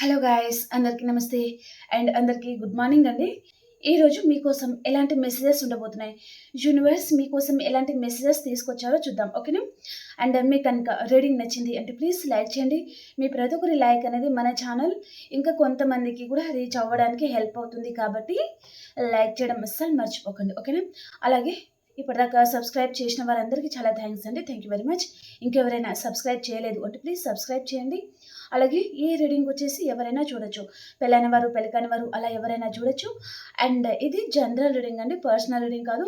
Hello guys అందరికీ నమస్తే and అందరికీ గుడ్ మార్నింగ్ అండి. ఈరోజు మీకోసం ఎలాంటి మెసేజెస్ ఉండబోతున్నాయి? యూనివర్స్ మీకోసం ఎలాంటి మెసేజెస్ తీసుకొచ్చారో చూద్దాం ఓకేనా? అండ్ మీకు కనుక రీడింగ్ నచ్చింది అంటే ప్లీజ్ లైక్ చేయండి. మీ ప్రతి ఒక్కరి లైక్ అనేది మన ఛానల్ ఇంకా కొంతమందికి కూడా రీచ్ అవ్వడానికి హెల్ప్ అవుతుంది కాబట్టి లైక్ చేయడం అస్సలు మర్చిపోకండి ఓకేనా? అలాగే ఇప్పటిదాకా సబ్స్క్రైబ్ చేసిన వారందరికీ చాలా థ్యాంక్స్ అండి. Thank you very much. ఇంకెవరైనా సబ్స్క్రైబ్ చేయలేదు అంటే ప్లీజ్ సబ్స్క్రైబ్ చేయండి. అలాగే ఈ రీడింగ్ వచ్చేసి ఎవరైనా చూడొచ్చు. పెళ్ళైన వారు పెళ్ళికాని వారు అలా ఎవరైనా చూడొచ్చు. అండ్ ఇది జనరల్ రీడింగ్ అండి పర్సనల్ రీడింగ్ కాదు.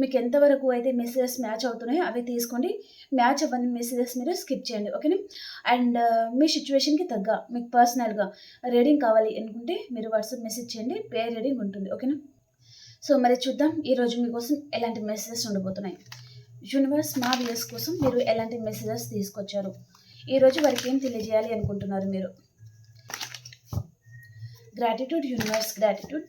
మీకు ఎంతవరకు అయితే మెసేజెస్ మ్యాచ్ అవుతున్నాయో అవి తీసుకోండి. మ్యాచ్ అవ్వని మెసేజెస్ మీరు స్కిప్ చేయండి ఓకేనా అండ్ మీ సిచ్యువేషన్కి తగ్గ మీకు పర్సనల్గా రీడింగ్ కావాలి అనుకుంటే మీరు వాట్సాప్ మెసేజ్ చేయండి పే రీడింగ్ ఉంటుంది ఓకేనా సో మరి చూద్దాం ఈరోజు మీకోసం ఎలాంటి మెసేజెస్ ఉండబోతున్నాయి. యూనివర్స్ మా వ్యూస్ కోసం మీరు ఎలాంటి మెసేజెస్ తీసుకొచ్చారు? ఈరోజు వారికి ఏం తెలియజేయాలి అనుకుంటున్నారు మీరు? గ్రాటిట్యూడ్ యూనివర్స్ గ్రాటిట్యూడ్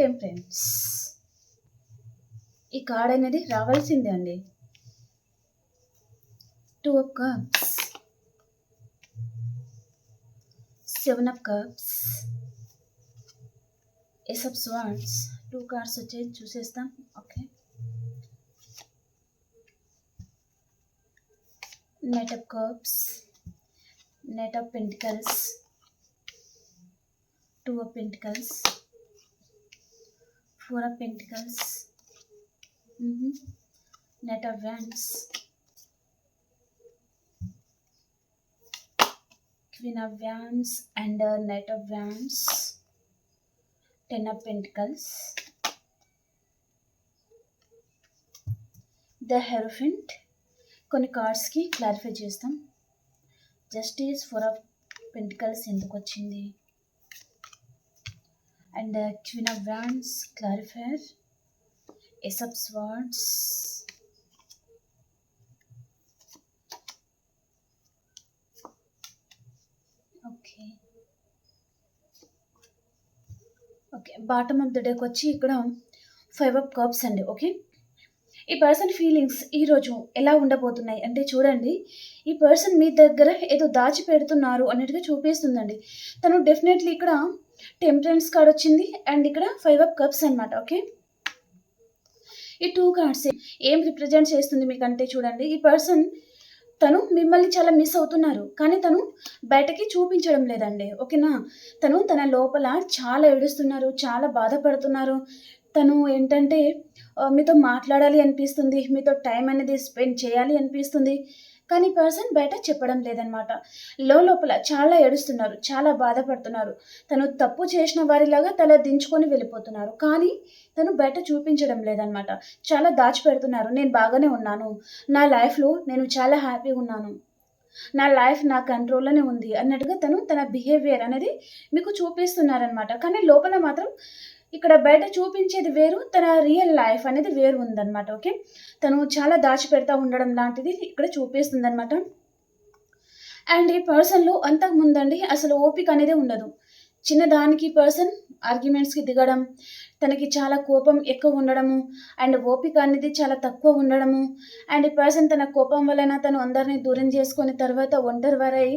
టెంపరెన్స్ ఈ కార్డ్ అనేది రావాల్సిందే అండి. Two of cups seven of cups ace of swords two cards వచ్చాయి చూసేస్తాం. Okay net of cups net of pentacles two of pentacles four of pentacles mm-hmm. knight of wands queen of wands and uh, knight of wands ten of pentacles the hierophant కొన్ని కార్డ్స్కి clarify చేస్తాం justice four of pentacles ఎందుకు వచ్చింది and queen of brands clarifier ace Ace swords okay okay bottom of the డేకి వచ్చి ఇక్కడ five of cups అండి okay ఈ పర్సన్ ఫీలింగ్స్ ఈరోజు ఎలా ఉండబోతున్నాయి? అంటే చూడండి ఈ పర్సన్ మీ దగ్గర ఏదో దాచి పెడుతున్నారు అన్నట్టుగా చూపిస్తుందండి. తను డెఫినెట్లీ ఇక్కడ టెంపరెన్స్ కార్డ్ వచ్చింది అండ్ ఇక్కడ ఫైవ్ ఆఫ్ కప్స్ అనమాట ఓకే ఈ టూ కార్డ్స్ ఏం రిప్రజెంట్ చేస్తుంది మీకంటే చూడండి. ఈ పర్సన్ తను మిమ్మల్ని చాలా మిస్ అవుతున్నారు కానీ తను బయటకి చూపించడం లేదండి ఓకేనా తను తన లోపల చాలా ఏడుస్తున్నారు చాలా బాధపడుతున్నారు. తను ఏంటంటే మీతో మాట్లాడాలి అనిపిస్తుంది మీతో టైం అనేది స్పెండ్ చేయాలి అనిపిస్తుంది. కానీ పర్సన్ బయట చెప్పడం లేదనమాట లోపల చాలా ఏడుస్తున్నారు చాలా బాధపడుతున్నారు. తను తప్పు చేసిన వారిలాగా తల దించుకొని వెళ్ళిపోతున్నారు. కానీ తను బయట చూపించడం లేదనమాట చాలా దాచిపెడుతున్నారు. నేను బాగానే ఉన్నాను. నా లైఫ్లో నేను చాలా హ్యాపీగా ఉన్నాను. నా లైఫ్ నా కంట్రోల్లోనే ఉంది అన్నట్టుగా తను తన బిహేవియర్ అనేది మీకు చూపిస్తున్నారనమాట కానీ లోపల మాత్రం ఇక్కడ బయట చూపించేది వేరు తన రియల్ లైఫ్ అనేది వేరు ఉందన్నమాట ఓకే తను చాలా దాచిపెడతా ఉండడం లాంటిది ఇక్కడ చూపిస్తుంది అనమాట అండ్ ఈ పర్సన్లో అంతకుముందండి అసలు ఓపిక అనేది ఉండదు. చిన్నదానికి పర్సన్ ఆర్గ్యుమెంట్స్కి దిగడం తనకి చాలా కోపం ఎక్కువ ఉండడము అండ్ ఓపిక అనేది చాలా తక్కువ ఉండడము. అండ్ ఈ పర్సన్ తన కోపం వలన తను అందరినీ దూరం చేసుకొని తర్వాత ఒంటరి వారై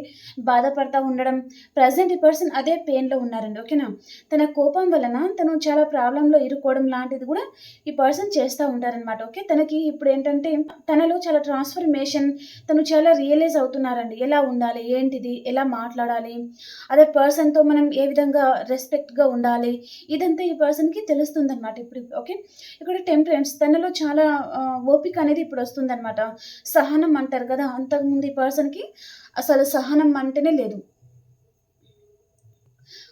బాధపడతా ఉండడం. ప్రజెంట్ ఈ పర్సన్ అదే పెయిన్లో ఉన్నారండి ఓకేనా? తన కోపం వలన తను చాలా ప్రాబ్లంలో ఇరుక్కోవడం లాంటిది కూడా ఈ పర్సన్ చేస్తూ ఉంటారనమాట ఓకే? తనకి ఇప్పుడు ఏంటంటే తనలో చాలా ట్రాన్స్ఫర్మేషన్ తను చాలా రియలైజ్ అవుతున్నారండి. ఎలా ఉండాలి ఏంటిది ఎలా మాట్లాడాలి అదే పర్సన్తో మనం ఏ విధంగా రెస్పెక్ట్గా ఉండాలి ఇదంతా ఈ పర్సన్కి తెలుస్తుంది అనమాట ఇప్పుడు ఓకే? ఇక్కడ టెంపరెన్స్ తనలో చాలా ఓపిక అనేది ఇప్పుడు వస్తుందన్నమాట. సహనం అంటారు కదా అంతకుముందు ఈ పర్సన్కి అసలు సహనం అంటేనే లేదు.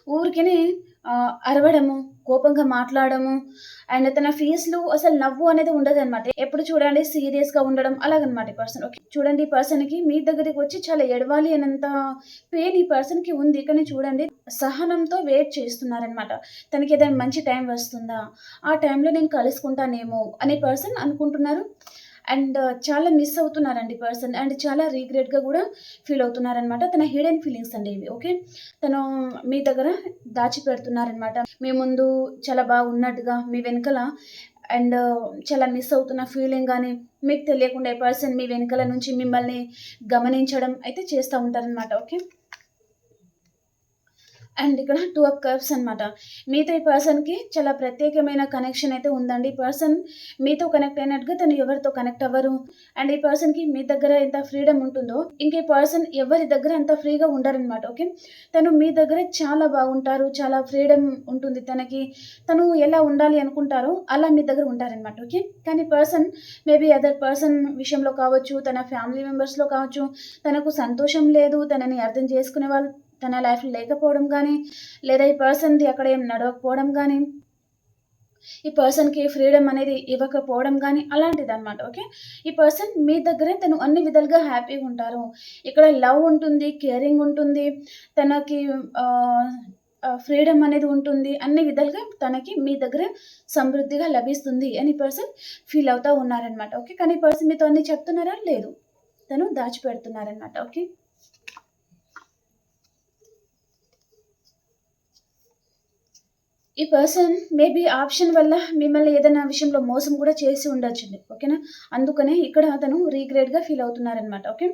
ఊరికనే అరవడము కోపంగా మాట్లాడము అండ్ తన ఫేస్‌లో అసలు నవ్వు అనేది ఉండదనమాట. ఎప్పుడు చూడండి సీరియస్‌గా ఉండడం అలాగనమాట ఈ పర్సన్. ఓకే. చూడండి ఈ పర్సన్‌కి మీ దగ్గరికి వచ్చి చాలా ఎడవాలి అనేంత పెయిన్ ఈ పర్సన్‌కి ఉంది. కానీ చూడండి సహనంతో వెయిట్ చేస్తున్నారనమాట. తనకి ఏదైనా మంచి టైం వస్తుందా? ఆ టైంలో నేను కలుసుకుంటానేమో అనే పర్సన్ అనుకుంటున్నారు. అండ్ uh, చాలా మిస్ అవుతున్నారండి పర్సన్. అండ్ చాలా రీగ్రెట్గా కూడా ఫీల్ అవుతున్నారనమాట. తన హిడెన్ ఫీలింగ్స్ అండి ఇవి. ఓకే. తను మీ దగ్గర దాచిపెడుతున్నారనమాట. మీ ముందు చాలా బాగున్నట్టుగా మీ వెనకల అండ్ uh, చాలా మిస్ అవుతున్న ఫీలింగ్ కానీ మీకు తెలియకుండా పర్సన్ మీ వెనకల నుంచి మిమ్మల్ని గమనించడం అయితే చేస్తూ ఉంటారనమాట. ఓకే. అండ్ ఇక్కడ టూ ఆఫ్ కప్స్ అనమాట. మీతో ఈ పర్సన్‌కి చాలా ప్రత్యేకమైన కనెక్షన్ అయితే ఉందండి. ఈ పర్సన్ మీతో కనెక్ట్ అయినట్టుగా తను ఎవరితో కనెక్ట్ అవ్వరు. అండ్ ఈ పర్సన్‌కి మీ దగ్గర ఎంత ఫ్రీడమ్ ఉంటుందో, ఇంక ఈ పర్సన్ ఎవరి దగ్గర అంత ఫ్రీగా ఉండరనమాట. ఓకే. తను మీ దగ్గర చాలా బాగుంటారు. చాలా ఫ్రీడమ్ ఉంటుంది తనకి. తను ఎలా ఉండాలి అనుకుంటారో అలా మీ దగ్గర ఉంటారనమాట. ఓకే. కానీ పర్సన్ మేబీ అదర్ పర్సన్ విషయంలో కావచ్చు, తన ఫ్యామిలీ మెంబర్స్‌లో కావచ్చు, తనకు సంతోషం లేదు, తనని అర్థం చేసుకునే వాళ్ళు తన లైఫ్‌లో లేకపోవడం కానీ లేదా ఈ పర్సన్‌ది అక్కడ ఏం నడవకపోవడం కానీ ఈ పర్సన్‌కి ఫ్రీడమ్ అనేది ఇవ్వకపోవడం కానీ అలాంటిది అనమాట ఓకే. ఈ పర్సన్ మీ దగ్గరే తను అన్ని విధాలుగా హ్యాపీగా ఉంటారు. ఇక్కడ లవ్ ఉంటుంది, కేరింగ్ ఉంటుంది. తనకి ఫ్రీడమ్ అనేది ఉంటుంది. అన్ని విధాలుగా తనకి మీ దగ్గర సమృద్ధిగా లభిస్తుంది అని పర్సన్ ఫీల్ అవుతూ ఉన్నారనమాట. ఓకే. కానీ ఈ పర్సన్ మీతో అన్ని చెప్తున్నారా? లేదు. తను దాచిపెడుతున్నారనమాట. ఓకే. ఈ పర్సన్ మేబీ ఆప్షన్ వల్ల మిమ్మల్ని ఏదైనా విషయంలో మోసం కూడా చేసి ఉండొచ్చండి. ఓకేనా. అందుకనే ఇక్కడ తను రీగ్రేట్గా ఫీల్ అవుతున్నారనమాట. ఓకే.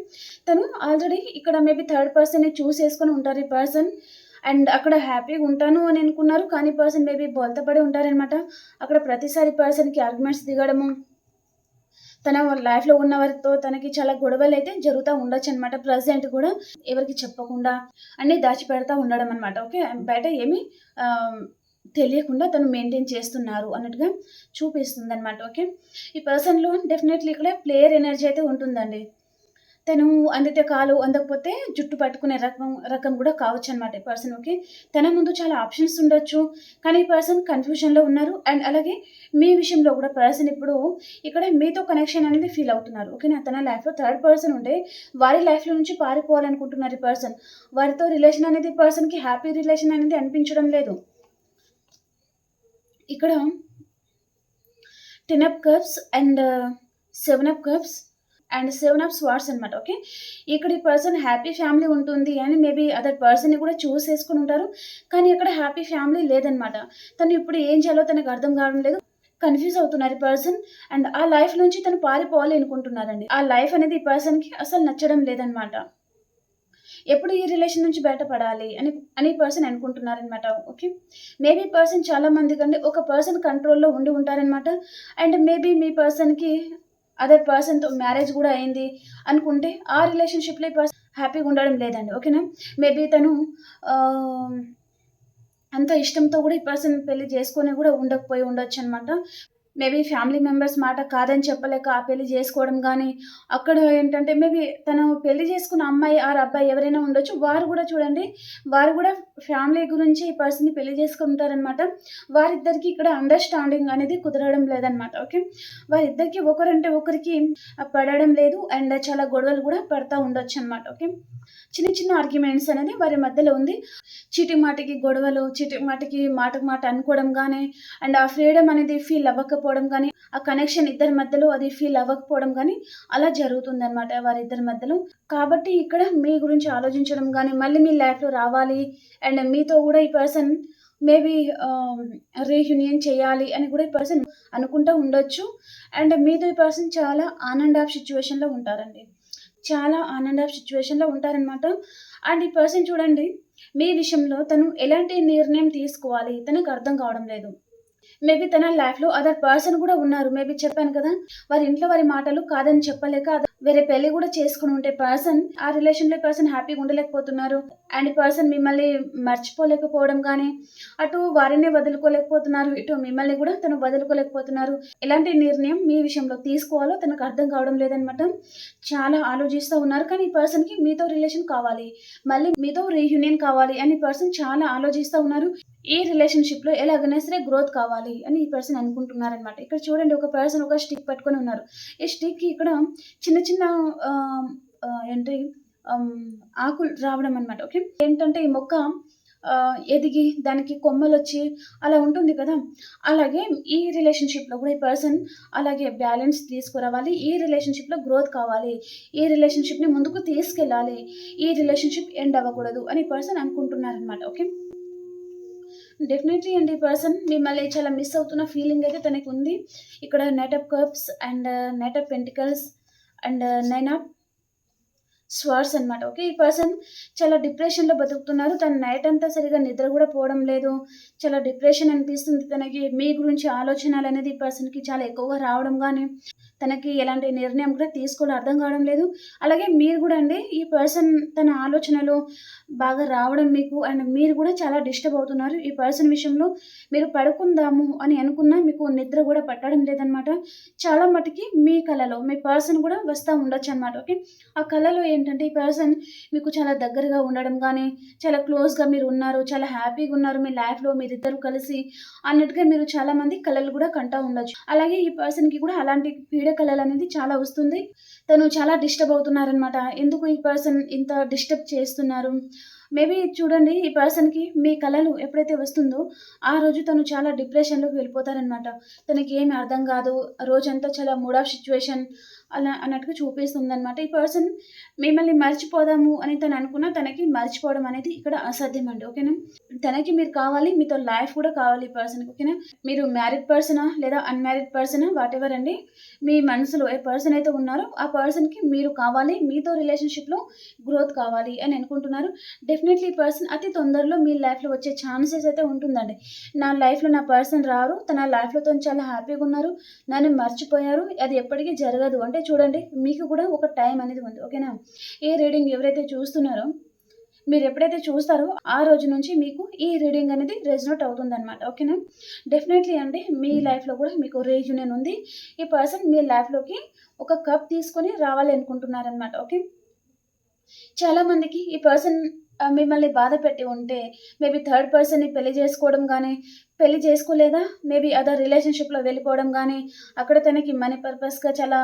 తను ఆల్రెడీ ఇక్కడ మేబీ థర్డ్ పర్సన్‌ని చూస్ చేసుకొని ఉంటారు ఈ పర్సన్. అండ్ అక్కడ హ్యాపీగా ఉంటాను అని అనుకున్నారు. కానీ పర్సన్ మేబీ బోల్తపడి ఉంటారనమాట. అక్కడ ప్రతిసారి పర్సన్‌కి ఆర్గ్యుమెంట్స్ దిగడము. తన లైఫ్‌లో ఉన్న వారితో తనకి చాలా గొడవలు అయితే జరుగుతూ ఉండొచ్చు ఉండొచ్చనమాట. ప్రజెంట్ కూడా ఎవరికి చెప్పకుండా అన్నీ దాచిపెడతా ఉండడం అనమాట. ఓకే. బయట ఏమి తెలియకుండా తను మెయింటైన్ చేస్తున్నారు అన్నట్టుగా చూపిస్తుంది అనమాట ఓకే. ఈ పర్సన్‌లో డెఫినెట్‌లీ ఇక్కడ ప్లేయర్ ఎనర్జీ అయితే ఉంటుందండి. తను అందితే కాలు, అందకపోతే జుట్టు పట్టుకునే రకం రకం కూడా కావచ్చు అనమాట ఈ పర్సన్. ఓకే. తన ముందు చాలా ఆప్షన్స్ ఉండొచ్చు. కానీ ఈ పర్సన్ కన్‌ఫ్యూజన్‌లో ఉన్నారు. అండ్ అలాగే మీ విషయంలో కూడా పర్సన్ ఇప్పుడు ఇక్కడ మీతో కనెక్షన్ అనేది ఫీల్ అవుతున్నారు. ఓకేనా. తన లైఫ్‌లో థర్డ్ పర్సన్ ఉంటే వారి లైఫ్‌లో నుంచి పారిపోవాలనుకుంటున్నారు ఈ పర్సన్. వారితో రిలేషన్ అనేది పర్సన్‌కి హ్యాపీ రిలేషన్ అనేది అనిపించడం లేదు. ఇక్కడ ten of cups and seven of cups and 7 of swords అనమాట. ఓకే. ఇక్కడ ఈ పర్సన్ హ్యాపీ ఫ్యామిలీ ఉంటుంది అని మేబీ అదర్ పర్సన్‌ని కూడా చూస్ చేసుకుని ఉంటారు. కానీ ఇక్కడ హ్యాపీ ఫ్యామిలీ లేదనమాట. తను ఇప్పుడు ఏం చేయాలో తనకు అర్థం కావడం లేదు. కన్‌ఫ్యూజ్ అవుతున్నారు ఈ పర్సన్. అండ్ ఆ లైఫ్ నుంచి తను పారిపోవాలి అనుకుంటున్నారండి. ఆ లైఫ్ అనేది ఈ పర్సన్‌కి అసలు నచ్చడం లేదనమాట. ఎప్పుడు ఈ రిలేషన్ నుంచి బయటపడాలి అని అని పర్సన్ అనుకుంటున్నారనమాట. ఓకే. మేబీ పర్సన్ చాలా మంది కంటే ఒక పర్సన్ కంట్రోల్‌లో ఉండి ఉంటారనమాట. అండ్ మేబీ మీ పర్సన్‌కి అదర్ పర్సన్‌తో మ్యారేజ్ కూడా అయింది అనుకుంటే ఆ రిలేషన్‌షిప్‌లో ఈ పర్సన్ హ్యాపీగా ఉండడం లేదండి. ఓకేనా. మేబీ తను అంత ఇష్టంతో కూడా ఈ పర్సన్ పెళ్ళి చేసుకొని కూడా ఉండకపోయి ఉండొచ్చనమాట. మేబీ ఫ్యామిలీ మెంబర్స్ మాట కాదని చెప్పలేక ఆ పెళ్ళి చేసుకోవడం కానీ అక్కడ ఏంటంటే మేబీ తను పెళ్ళి చేసుకున్న అమ్మాయి ఆర్ అబ్బాయి ఎవరైనా ఉండొచ్చు. వారు కూడా చూడండి, వారు కూడా ఫ్యామిలీ గురించి ఈ పర్సన్‌ని పెళ్ళి చేసుకుంటారనమాట. వారిద్దరికి ఇక్కడ అండర్‌స్టాండింగ్ అనేది కుదరడం లేదనమాట. ఓకే. వారిద్దరికి ఒకరంటే ఒకరికి పడడం లేదు. అండ్ చాలా గొడవలు కూడా పడతా ఉండొచ్చు అనమాట ఓకే. చిన్న చిన్న ఆర్గ్యుమెంట్స్ అనేది వారి మధ్యలో ఉంది. చిటి మాటికి గొడవలు, చిటి మాటికి మాటకు మాట అనుకోవడం కానీ అండ్ ఆ ఫ్రీడమ్ అనేది ఫీల్ అవ్వకపోవడం గానీ, ఆ కనెక్షన్ ఇద్దరి మధ్యలో అది ఫీల్ అవ్వకపోవడం కానీ అలా జరుగుతుందన్నమాట వారిద్దరి మధ్యలో. కాబట్టి ఇక్కడ మీ గురించి ఆలోచించడం కానీ మళ్ళీ మీ లైఫ్‌లో రావాలి అండ్ మీతో కూడా ఈ పర్సన్ మేబీ రీయూనియన్ చేయాలి అని కూడా ఈ పర్సన్ అనుకుంటూ ఉండొచ్చు. అండ్ మీతో ఈ పర్సన్ చాలా ఆనంద్ ఆఫ్ సిచ్యువేషన్లో ఉంటారండి. చాలా ఆనంద్ ఆఫ్ సిచ్యువేషన్లో ఉంటారనమాట. అండ్ ఈ పర్సన్ చూడండి మీ విషయంలో తను ఎలాంటి నిర్ణయం తీసుకోవాలి తనకు అర్థం కావడం లేదు. మేబీ తన లైఫ్‌లో అదర్ పర్సన్ కూడా ఉన్నారు. మేబీ చెప్పాను కదా! వారి ఇంట్లో వారి మాటలు కాదని చెప్పలేక వేరే పెళ్ళి కూడా చేసుకుని ఉంటే పర్సన్ ఆ రిలేషన్‌లో పర్సన్ హ్యాపీగా ఉండలేకపోతున్నారు. అండ్ పర్సన్ మిమ్మల్ని మర్చిపోలేకపోవడం కానీ అటు వారిని వదులుకోలేకపోతున్నారు. ఇటు మిమ్మల్ని కూడా తను వదులుకోలేకపోతున్నారు. ఎలాంటి నిర్ణయం మీ విషయంలో తీసుకోవాలో తనకు అర్థం కావడం లేదనమాట. చాలా ఆలోచిస్తూ ఉన్నారు. కానీ ఈ పర్సన్‌కి మీతో రిలేషన్ కావాలి. మళ్ళీ మీతో రీయూనియన్ కావాలి అని ఈ పర్సన్ చాలా ఆలోచిస్తూ ఉన్నారు. ఈ రిలేషన్‌షిప్‌లో ఎలాగైనా సరే గ్రోత్ కావాలి అని ఈ పర్సన్ అనుకుంటున్నారనమాట. ఇక్కడ చూడండి ఒక పర్సన్ ఒక స్టిక్ పట్టుకొని ఉన్నారు. ఈ స్టిక్‌కి ఇక్కడ చిన్న చిన్న ఏంటి ఆకులు రావడం అనమాట. ఓకే. ఏంటంటే ఈ మొక్క ఎదిగి దానికి కొమ్మలు వచ్చి అలా ఉంటుంది కదా! అలాగే ఈ రిలేషన్‌షిప్‌లో కూడా ఈ పర్సన్ అలాగే బ్యాలెన్స్ తీసుకురావాలి. ఈ రిలేషన్‌షిప్‌లో గ్రోత్ కావాలి. ఈ రిలేషన్‌షిప్‌ని ముందుకు తీసుకెళ్ళాలి. ఈ రిలేషన్‌షిప్ ఎండ్ అవ్వకూడదు అని పర్సన్ అనుకుంటున్నారనమాట. ఓకే. డెఫినెట్‌లీ అండి. ఈ పర్సన్ మిమ్మల్ని చాలా మిస్ అవుతున్న ఫీలింగ్ అయితే తనకుంది. ఇక్కడ knight of cups and knight of pentacles and nine of swords అనమాట. ఓకే. ఈ పర్సన్ చాలా డిప్రెషన్‌లో బతుకుతున్నారు. తన నైట్ అంతా సరిగ్గా నిద్ర కూడా పోవడం లేదు. చాలా డిప్రెషన్ అనిపిస్తుంది తనకి. మీ గురించి ఆలోచనలు అనేది ఈ పర్సన్‌కి చాలా ఎక్కువగా రావడం కానీ తనకి ఎలాంటి నిర్ణయం కూడా తీసుకోవాలో అర్థం కావడం లేదు. అలాగే మీరు కూడా అండి ఈ పర్సన్ తన ఆలోచనలు బాగా రావడం మీకు అండ్ మీరు కూడా చాలా డిస్టర్బ్ అవుతున్నారు. ఈ పర్సన్ విషయంలో మీరు పడుకుందాము అని అనుకున్నా మీకు నిద్ర కూడా పట్టడం లేదనమాట. చాలా మటుకి మీ కళలో మీ పర్సన్ కూడా వస్తూ ఉండొచ్చు అనమాట ఓకే. ఆ కళలో ఏంటంటే ఈ పర్సన్ మీకు చాలా దగ్గరగా ఉండడం కానీ చాలా క్లోజ్‌గా మీరు ఉన్నారు. చాలా హ్యాపీగా ఉన్నారు. మీ లైఫ్‌లో మీరిద్దరూ కలిసి అన్నట్టుగా మీరు చాలామంది కళలు కూడా కంటా ఉండొచ్చు. అలాగే ఈ పర్సన్‌కి కూడా అలాంటి పీడ కలలనేది చాలా వస్తుంది. తను చాలా డిస్టర్బ్ అవుతున్నారనమాట. ఎందుకు ఈ పర్సన్ ఇంత డిస్టర్బ్ చేస్తున్నారు? మేబీ చూడండి ఈ పర్సన్‌కి మీ కళలు ఎప్పుడైతే వస్తుందో, ఆ రోజు తను చాలా డిప్రెషన్‌లోకి వెళ్ళిపోతారనమాట. తనకి ఏమి అర్థం కాదు. రోజంతా చాలా మూడ్ ఆఫ్ అలా అన్నట్టుగా చూపిస్తుంది అనమాట ఈ పర్సన్ మిమ్మల్ని మర్చిపోదాము అని తను అనుకున్న తనకి మర్చిపోవడం అనేది ఇక్కడ అసాధ్యం అండి ఓకేనా. తనకి మీరు కావాలి. మీతో లైఫ్ కూడా కావాలి ఈ పర్సన్‌కి. ఓకేనా. మీరు మ్యారీడ్ పర్సనా లేదా అన్‌మ్యారీడ్ పర్సనా వాటెవర్ అండి. మీ మనసులో ఏ పర్సన్ అయితే ఉన్నారో ఆ పర్సన్‌కి మీరు కావాలి. మీతో రిలేషన్‌షిప్‌లో గ్రోత్ కావాలి అని అనుకుంటున్నారు. డెఫినెట్‌లీ ఈ పర్సన్ అతి తొందరలో మీ లైఫ్‌లో వచ్చే ఛాన్సెస్ అయితే ఉంటుందండి. నా లైఫ్‌లో నా పర్సన్ రారు. తన లైఫ్‌లో తను చాలా హ్యాపీగా ఉన్నారు. నన్ను మర్చిపోయారు. అది ఎప్పటికీ జరగదు. అంటే చూడండి మీకు కూడా ఒక టైం అనేది ఉంది. ఓకేనా. ఈ రీడింగ్ ఎవరైతే చూస్తున్నారో మీరు ఎప్పుడైతే చూస్తారో ఆ రోజు నుంచి మీకు ఈ రీడింగ్ అనేది రెజనోట్ అవుతుంది అనమాట ఓకేనా. డెఫినెట్‌లీ అండి మీ లైఫ్‌లో కూడా మీకు రీయూనియన్ ఉంది. ఈ పర్సన్ మీ లైఫ్‌లోకి ఒక కప్ తీసుకొని రావాలి అనుకుంటున్నారనమాట. ఓకే. చాలా మందికి ఈ పర్సన్ మిమ్మల్ని బాధ పెట్టి ఉంటే మేబీ థర్డ్ పర్సన్‌ని పెళ్ళి చేసుకోవడం కానీ పెళ్ళి చేసుకోలేదా మేబీ అదర్ రిలేషన్‌షిప్‌లో వెళ్ళిపోవడం కానీ అక్కడ తనకి మనీ పర్పస్‌గా చాలా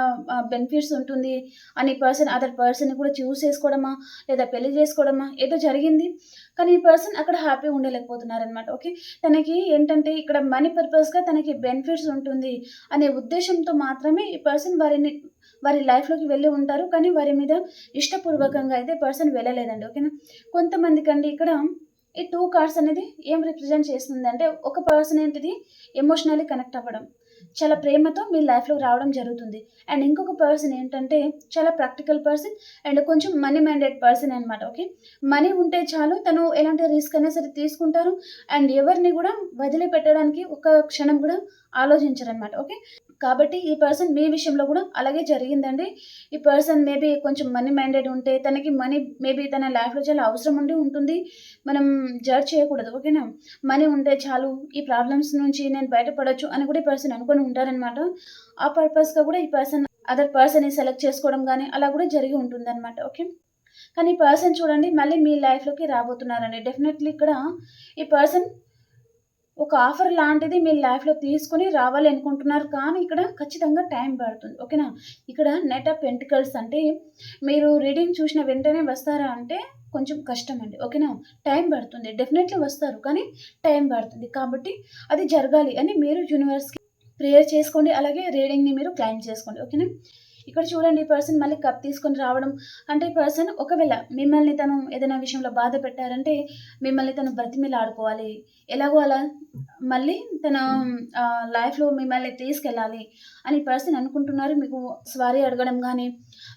బెనిఫిట్స్ ఉంటుంది అని పర్సన్ అదర్ పర్సన్‌ని కూడా చూజ్ చేసుకోవడమా, లేదా పెళ్ళి చేసుకోవడమా ఏదో జరిగింది. కానీ ఈ పర్సన్ అక్కడ హ్యాపీగా ఉండలేకపోతున్నారనమాట. ఓకే. తనకి ఏంటంటే ఇక్కడ మనీ పర్పస్‌గా తనకి బెనిఫిట్స్ ఉంటుంది అనే ఉద్దేశంతో మాత్రమే ఈ పర్సన్ వారిని వారి లైఫ్‌లోకి వెళ్ళి ఉంటారు. కానీ వారి మీద ఇష్టపూర్వకంగా అయితే పర్సన్ వెళ్ళలేదండి. ఓకేనా. కొంతమందికండి ఇక్కడ ఈ టూ కార్డ్స్ అనేది ఏం రిప్రజెంట్ చేస్తుందంటే ఒక పర్సన్ ఏంటిది ఎమోషనల్లీ కనెక్ట్ అవ్వడం. చాలా ప్రేమతో మీ లైఫ్లో రావడం జరుగుతుంది. అండ్ ఇంకొక పర్సన్ ఏంటంటే చాలా ప్రాక్టికల్ పర్సన్ అండ్ కొంచెం మనీ మైండెడ్ పర్సన్ అనమాట. ఓకే. మనీ ఉంటే చాలు తను ఎలాంటి రిస్క్ అయినా సరే తీసుకుంటారు. అండ్ ఎవరిని కూడా వదిలిపెట్టడానికి ఒక్క క్షణం కూడా ఆలోచించరు అనమాట ఓకే. కాబట్టి ఈ పర్సన్ మీ విషయంలో కూడా అలాగే జరిగిందండి. ఈ పర్సన్ మేబీ కొంచెం మనీ మైండెడ్ ఉంటే తనకి మనీ మేబీ తన లైఫ్‌లో చాలా అవసరం ఉండి ఉంటుంది. మనం జడ్జ్ చేయకూడదు. ఓకేనా. మనీ ఉంటే చాలు ఈ ప్రాబ్లమ్స్ నుంచి నేను బయటపడొచ్చు అని కూడా ఈ పర్సన్ అనుకొని ఉంటారనమాట. ఆ పర్పస్‌గా కూడా ఈ పర్సన్ అదర్ పర్సన్‌ని సెలెక్ట్ చేసుకోవడం కానీ అలా కూడా జరిగి ఉంటుందనమాట. ఓకే. కానీ ఈ పర్సన్ చూడండి మళ్ళీ మీ లైఫ్‌లోకి రాబోతున్నారండి. డెఫినెట్‌లీ ఇక్కడ ఈ పర్సన్ ఒక ఆఫర్ లాంటిది మీ లైఫ్‌లో తీసుకొని రావాలి అనుకుంటున్నారు. కానీ ఇక్కడ ఖచ్చితంగా టైం పడుతుంది. ఓకేనా. ఇక్కడ నెట్ ఆఫ్ పెంటికల్స్ అంటే మీరు రీడింగ్ చూసిన వెంటనే వస్తారా అంటే కొంచెం కష్టం అండి ఓకేనా. టైం పడుతుంది. డెఫినెట్‌లీ వస్తారు. కానీ టైం పడుతుంది. కాబట్టి అది జరగాలి అని మీరు యూనివర్స్‌కి ప్రేయర్ చేసుకోండి. అలాగే రీడింగ్‌ని మీరు క్లెయిమ్ చేసుకోండి. ఓకేనా. ఇక్కడ చూడండి ఈ పర్సన్ మళ్ళీ కప్ తీసుకొని రావడం అంటే ఈ పర్సన్ ఒకవేళ మిమ్మల్ని తను ఏదైనా విషయంలో బాధ పెట్టారంటే మిమ్మల్ని తను బ్రతిమిలాడుకోవాలి. ఎలాగో అలా మళ్ళీ తన లైఫ్‌లో మిమ్మల్ని తీసుకెళ్ళాలి అని పర్సన్ అనుకుంటున్నారు. మీకు స్వారీ అడగడం కానీ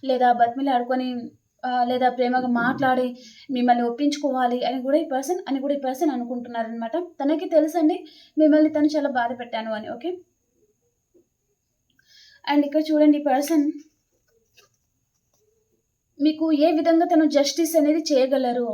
లేదా బతిమిలాడుకొని లేదా ప్రేమగా మాట్లాడి మిమ్మల్ని ఒప్పించుకోవాలి అని కూడా ఈ పర్సన్ అని కూడా ఈ పర్సన్ అనుకుంటున్నారనమాట. తనకి తెలుసండి మిమ్మల్ని తను చాలా బాధ పెట్టాను అని. ఓకే. అండ్ ఇక్కడ చూడండి ఈ పర్సన్ మీకు ఏ విధంగా తను జస్టిస్ అనేది చేయగలరు.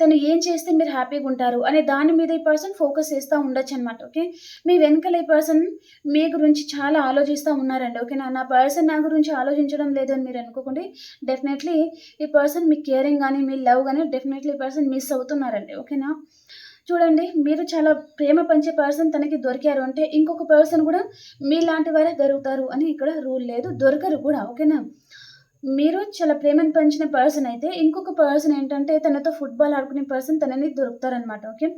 తను ఏం చేస్తే మీరు హ్యాపీగా ఉంటారు అనే దాని మీద ఈ పర్సన్ ఫోకస్ చేస్తూ ఉండొచ్చు అనమాట ఓకే. మీ వెనకల ఈ పర్సన్ మీ గురించి చాలా ఆలోచిస్తూ ఉన్నారండి. ఓకేనా. నా పర్సన్ నా గురించి ఆలోచించడం లేదు అని మీరు అనుకోకండి. డెఫినెట్‌లీ ఈ పర్సన్ మీ కేరింగ్ కానీ మీ లవ్ గానీ డెఫినెట్‌లీ ఈ పర్సన్ మిస్ అవుతున్నారండి. ఓకేనా. చూడండి మీరు చాలా ప్రేమ పంచే పర్సన్ తనకి దొరికారు అంటే ఇంకొక పర్సన్ కూడా మీలాంటి వారే దొరుకుతారు అని ఇక్కడ రూల్ లేదు. దొరకరు కూడా ఓకేనా మీరు చాలా ప్రేమను పంచిన పర్సన్ అయితే ఇంకొక పర్సన్ ఏంటంటే తనతో ఫుట్బాల్ ఆడుకునే పర్సన్ తనని దొరుకుతారనమాట ఓకే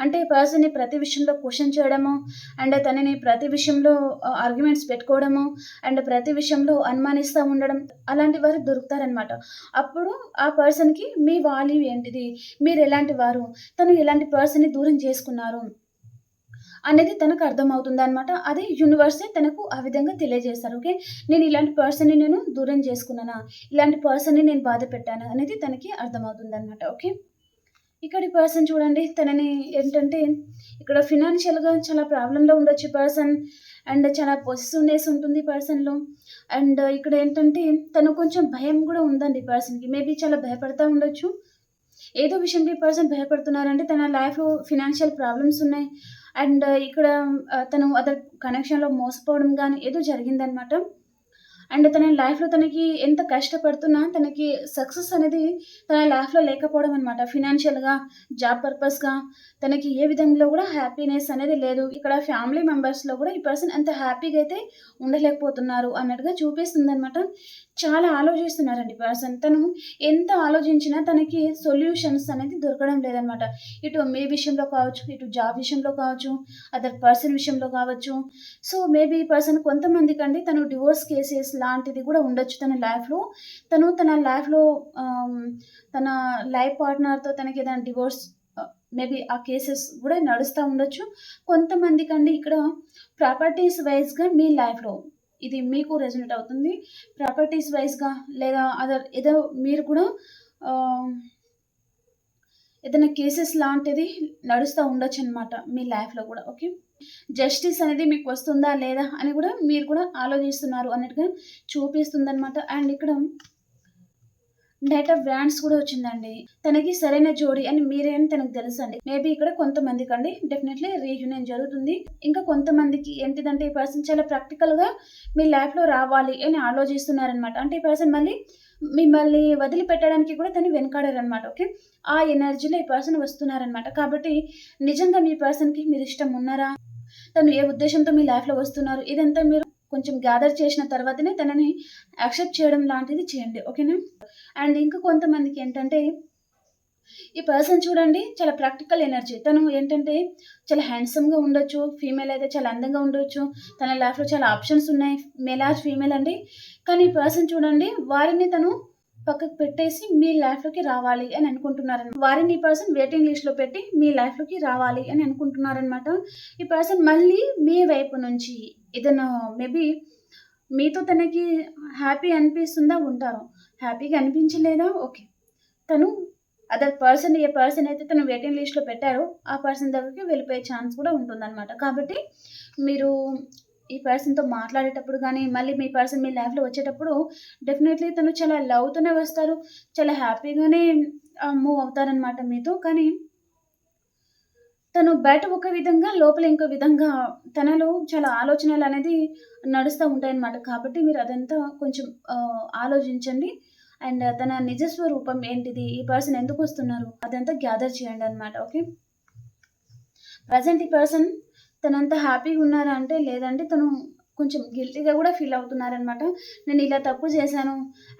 అంటే పర్సన్ని ప్రతి విషయంలో క్వశ్చన్ చేయడము అండ్ తనని ప్రతి విషయంలో ఆర్గ్యుమెంట్స్ పెట్టుకోవడము అండ్ ప్రతి విషయంలో అనుమానిస్తూ ఉండడం అలాంటి వారు దొరుకుతారనమాట అప్పుడు ఆ పర్సన్కి మీ వాల్యూ ఏంటిది? మీరు ఎలాంటి వారు? తను ఎలాంటి పర్సన్ని దూరం చేసుకున్నారు? అనేది తనకు అర్థమవుతుంది అనమాట అదే యూనివర్సే తనకు ఆ విధంగా తెలియజేస్తారు ఓకే? నేను ఇలాంటి పర్సన్ని నేను దూరం చేసుకున్నానా? ఇలాంటి పర్సన్ని నేను బాధ పెట్టాను? అనేది తనకి అర్థమవుతుంది అనమాట ఓకే? ఇక్కడ పర్సన్ చూడండి తనని ఏంటంటే ఇక్కడ ఫినాన్షియల్గా చాలా ప్రాబ్లంలో ఉండొచ్చు పర్సన్ అండ్ చాలా పొసిసివ్నెస్ ఉంటుంది పర్సన్లో అండ్ ఇక్కడ ఏంటంటే తను కొంచెం భయం కూడా ఉందండి పర్సన్కి మేబీ చాలా భయపడతా ఉండొచ్చు. ఏదో విషయంకి పర్సన్ భయపడుతున్నారంటే తన లైఫ్లో ఫినాన్షియల్ ప్రాబ్లమ్స్ ఉన్నాయి. అండ్ ఇక్కడ తను అదర్ కనెక్షన్లో మోసపోవడం కానీ ఏదో జరిగిందనమాట అండ్ తన లైఫ్లో తనకి ఎంత కష్టపడుతున్నా తనకి సక్సెస్ అనేది తన లైఫ్లో లేకపోవడం అనమాట ఫినాన్షియల్గా జాబ్ పర్పస్గా తనకి ఏ విధంగా కూడా హ్యాపీనెస్ అనేది లేదు. ఇక్కడ ఫ్యామిలీ మెంబర్స్లో కూడా ఈ పర్సన్ అంత హ్యాపీగా అయితే ఉండలేకపోతున్నారు అన్నట్టుగా చూపిస్తుంది అనమాట చాలా ఆలోచిస్తున్నారండి పర్సన్. తను ఎంత ఆలోచించినా తనకి సొల్యూషన్స్ అనేది దొరకడం లేదనమాట ఇటు మీ విషయంలో కావచ్చు ఇటు జాబ్ విషయంలో కావచ్చు అదర్ పర్సన్ విషయంలో కావచ్చు. సో మేబీ పర్సన్ కొంతమంది కండి తను డివోర్స్ కేసెస్ లాంటిది కూడా ఉండొచ్చు తన లైఫ్లో తను తన లైఫ్లో తన లైఫ్ పార్ట్నర్తో తనకి ఏదైనా డివోర్స్ మేబీ ఆ కేసెస్ కూడా నడుస్తూ ఉండొచ్చు. కొంతమంది కండి ఇక్కడ ప్రాపర్టీస్ వైజ్గా మీ లైఫ్లో ఇది మీకు రెజనేట్ అవుతుంది. ప్రాపర్టీస్ వైజ్గా లేదా అదర్ ఏదో మీరు కూడా ఏదైనా కేసెస్ లాంటిది నడుస్తూ ఉండొచ్చు అనమాట మీ లైఫ్లో కూడా ఓకే జస్టిస్ అనేది మీకు వస్తుందా లేదా అని కూడా మీరు కూడా ఆలోచిస్తున్నారు అన్నట్టుగా చూపిస్తుంది అనమాట అండ్ ఇక్కడ డేట్ ఆఫ్ బ్రాండ్స్ కూడా వచ్చిందండి. తనకి సరైన జోడి అని మీరే అని తనకు తెలుసు అండి మేబీ ఇక్కడ కొంతమందికి అండి డెఫినెట్లీ రీయూనియన్ జరుగుతుంది. ఇంకా కొంతమందికి ఏంటిదంటే ఈ పర్సన్ చాలా ప్రాక్టికల్గా మీ లైఫ్లో రావాలి అని ఆలోచిస్తున్నారనమాట అంటే ఈ పర్సన్ మళ్ళీ మిమ్మల్ని వదిలిపెట్టడానికి కూడా దాన్ని వెనకాడారనమాట ఓకే? ఆ ఎనర్జీలో ఈ పర్సన్ వస్తున్నారనమాట కాబట్టి నిజంగా మీ పర్సన్కి మీరు ఇష్టం ఉన్నారా? తను ఏ ఉద్దేశంతో మీ లైఫ్లో వస్తున్నారు? ఇదంతా మీరు కొంచెం గ్యాదర్ చేసిన తర్వాతనే తనని యాక్సెప్ట్ చేయడం లాంటిది చేయండి ఓకేనా? అండ్ ఇంకా కొంతమందికి ఏంటంటే ఈ పర్సన్ చూడండి చాలా ప్రాక్టికల్ ఎనర్జీ తను ఏంటంటే చాలా హ్యాండ్సమ్గా ఉండొచ్చు ఫీమేల్ అయితే చాలా అందంగా ఉండొచ్చు. తన లైఫ్లో చాలా ఆప్షన్స్ ఉన్నాయి మేల్ ఆర్ ఫీమేల్ అండి. కానీ ఈ పర్సన్ చూడండి వారిని తను పక్కకు పెట్టేసి మీ లైఫ్లోకి రావాలి అని అనుకుంటున్నారనమాట వారిని ఈ పర్సన్ వెయిటింగ్ లిస్ట్లో పెట్టి మీ లైఫ్లోకి రావాలి అని అనుకుంటున్నారనమాట ఈ పర్సన్ మళ్ళీ మీ వైపు నుంచి ఏదైనా మేబీ మీతో తనకి హ్యాపీ అనిపిస్తుందా? ఉంటారు. హ్యాపీగా అనిపించలేదా? ఓకే తను అదర్ పర్సన్ ఏ పర్సన్ అయితే తను వెయిటింగ్ లిస్ట్లో పెట్టారో ఆ పర్సన్ దగ్గరికి వెళ్ళిపోయే ఛాన్స్ కూడా ఉంటుందన్నమాట. కాబట్టి మీరు ఈ పర్సన్తో మాట్లాడేటప్పుడు కానీ మళ్ళీ మీ పర్సన్ మీ లైఫ్లో వచ్చేటప్పుడు డెఫినెట్లీ తను చాలా లవ్తోనే వస్తారు చాలా హ్యాపీగానే మూవ్ అవుతారనమాట మీతో. కానీ తను బయట ఒక విధంగా లోపల ఇంకో విధంగా తనలో చాలా ఆలోచనలు అనేది నడుస్తూ ఉంటాయన్నమాట. కాబట్టి మీరు అదంతా కొంచెం ఆలోచించండి. అండ్ తన నిజస్వరూపం ఏంటిది? ఈ పర్సన్ ఎందుకు వస్తున్నారు? అదంతా గ్యాదర్ చేయండి అనమాట ఓకే? ప్రజెంట్ ఈ పర్సన్ తనంత హ్యాపీగా ఉన్నారా అంటే లేదంటే తను కొంచెం గిల్టీగా కూడా ఫీల్ అవుతున్నారనమాట నేను ఇలా తప్పు చేశాను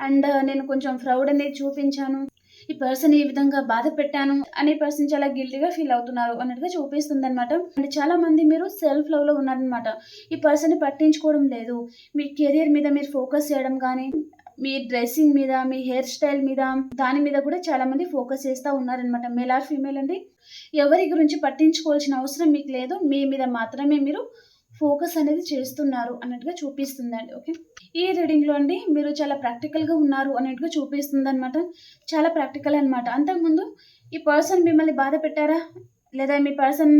అండ్ నేను కొంచెం ఫ్రౌడ్ అనేది చూపించాను. ఈ పర్సన్ ఈ విధంగా బాధ పెట్టాను అనే పర్సన్ చాలా గిల్టీగా ఫీల్ అవుతున్నారు అన్నట్టుగా చూపిస్తుంది అనమాట అండ్ చాలా మంది మీరు సెల్ఫ్ లవ్లో ఉన్నారనమాట ఈ పర్సన్ పట్టించుకోవడం లేదు. మీ కెరియర్ మీద మీరు ఫోకస్ చేయడం కానీ మీ డ్రెస్సింగ్ మీద మీ హెయిర్ స్టైల్ మీద దాని మీద కూడా చాలా మంది ఫోకస్ చేస్తూ ఉన్నారనమాట మేల్ ఆర్ ఫీమేల్ అండి? ఎవరి గురించి పట్టించుకోవాల్సిన అవసరం మీకు లేదు. మీ మీద మాత్రమే మీరు ఫోకస్ అనేది చేస్తున్నారు అన్నట్టుగా చూపిస్తుందండి ఓకే ఈ రీడింగ్లో అండి మీరు చాలా ప్రాక్టికల్గా ఉన్నారు అన్నట్టుగా చూపిస్తుంది అనమాట చాలా ప్రాక్టికల్ అనమాట అంతకుముందు ఈ పర్సన్ మిమ్మల్ని బాధ పెట్టారా? లేదా మీ పర్సన్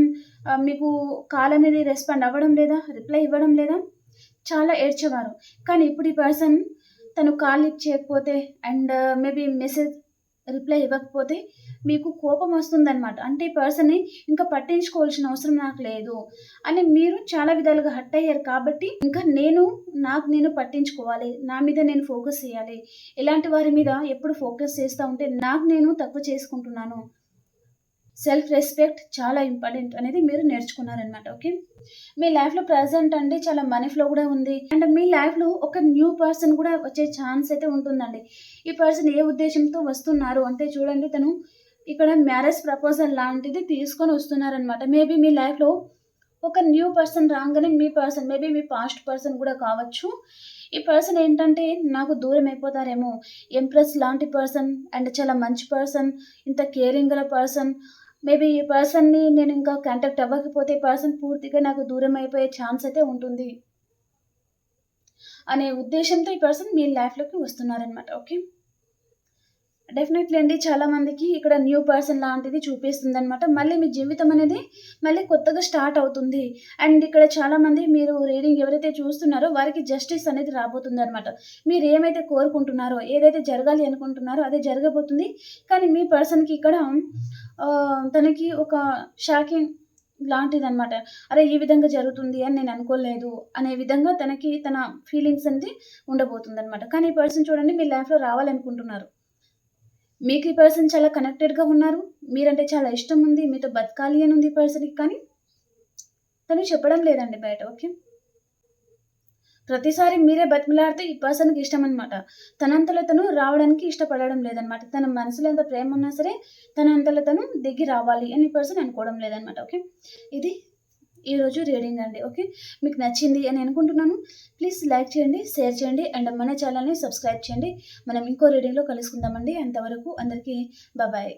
మీకు కాల్ అనేది రెస్పాండ్ అవ్వడం లేదా? రిప్లై ఇవ్వడం లేదా? చాలా ఏడ్చేవారు. కానీ ఇప్పుడు ఈ పర్సన్ తను కాల్ లిఫ్ట్ చేయకపోతే అండ్ మేబీ మెసేజ్ రిప్లై ఇవ్వకపోతే మీకు కోపం వస్తుందన్నమాట. అంటే ఈ పర్సన్ని ఇంకా పట్టించుకోవాల్సిన అవసరం నాకు లేదు. అని మీరు చాలా విధాలుగా హట్ అయ్యారు కాబట్టి ఇంకా నేను నాకు నేను పట్టించుకోవాలి. నా మీద నేను ఫోకస్ చేయాలి. ఇలాంటి వారి మీద ఎప్పుడు ఫోకస్ చేస్తూ ఉంటే నాకు నేను తక్కువ చేసుకుంటున్నాను. సెల్ఫ్ రెస్పెక్ట్ చాలా ఇంపార్టెంట్ అనేది మీరు నేర్చుకున్నారనమాట ఓకే? మీ లైఫ్లో ప్రజెంట్ అండి చాలా మనీ ఫ్లో కూడా ఉంది. అండ్ మీ లైఫ్లో ఒక న్యూ పర్సన్ కూడా వచ్చే ఛాన్స్ అయితే ఉంటుందండి. ఈ పర్సన్ ఏ ఉద్దేశంతో వస్తున్నారు అంటే చూడండి తను ఇక్కడ మ్యారేజ్ ప్రపోజల్ లాంటిది తీసుకొని వస్తున్నారనమాట. మేబీ మీ లైఫ్లో ఒక న్యూ పర్సన్ రాగానే మీ పర్సన్ మేబీ మీ పాస్ట్ పర్సన్ కూడా కావచ్చు. ఈ పర్సన్ ఏంటంటే నాకు దూరం అయిపోతారేమో. ఎంప్రెస్ లాంటి పర్సన్ అండ్ చాలా మంచి పర్సన్ ఇంత కేరింగ్ గల పర్సన్ మేబీ ఈ పర్సన్ని నేను ఇంకా కాంటాక్ట్ అవ్వకపోతే పర్సన్ పూర్తిగా నాకు దూరం అయిపోయే ఛాన్స్ అయితే ఉంటుంది. అనే ఉద్దేశంతో ఈ పర్సన్ మీ లైఫ్లోకి వస్తున్నారనమాట ఓకే? డెఫినెట్లీ అండి చాలా మందికి ఇక్కడ న్యూ పర్సన్ లాంటిది చూపిస్తుంది అనమాట మళ్ళీ మీ జీవితం అనేది మళ్ళీ కొత్తగా స్టార్ట్ అవుతుంది. అండ్ ఇక్కడ చాలా మంది మీరు రీడింగ్ ఎవరైతే చూస్తున్నారో వారికి జస్టిస్ అనేది రాబోతుంది అనమాట మీరు ఏమైతే కోరుకుంటున్నారో ఏదైతే జరగాలి అనుకుంటున్నారో అదే జరగబోతుంది. కానీ మీ పర్సన్కి ఇక్కడ తనకి ఒక షాకింగ్ లాంటిది అనమాట అరే ఈ విధంగా జరుగుతుంది అని నేను అనుకోలేదు అనే విధంగా తనకి తన ఫీలింగ్స్ అనేది ఉండబోతుంది అనమాట కానీ ఈ పర్సన్ చూడండి మీ లైఫ్లో రావాలనుకుంటున్నారు. మీకు ఈ పర్సన్ చాలా కనెక్టెడ్గా ఉన్నారు. మీరంటే చాలా ఇష్టం ఉంది. మీతో బతకాలి అని ఉంది ఈ పర్సన్కి కానీ తను చెప్పడం లేదండి బయట ఓకే? ప్రతిసారి మీరే బతిమలాడితే ఈ పర్సన్కి ఇష్టం అనమాట తనంతలో తను రావడానికి ఇష్టపడడం లేదనమాట తన మనసులో ఎంత ప్రేమ ఉన్నా సరే తనంతలో తను దిగి రావాలి అని ఈ పర్సన్ అనుకోవడం లేదనమాట ఓకే? ఇది ఈరోజు రీడింగ్ అండి. ఓకే? మీకు నచ్చింది అని అనుకుంటున్నాను. ప్లీజ్ లైక్ చేయండి షేర్ చేయండి అండ్ మన ఛానల్ని సబ్స్క్రైబ్ చేయండి. మనం ఇంకో రీడింగ్లో కలుసుకుందామండి. అంతవరకు అందరికీ బాబాయ్.